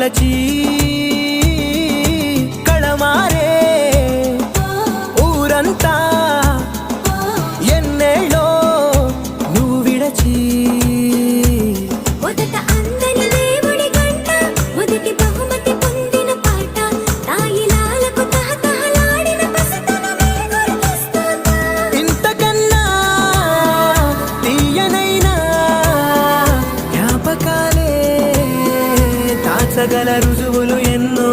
తలచి కళమారే ఊరంతా తీర్చగల రుజువులు ఎన్నో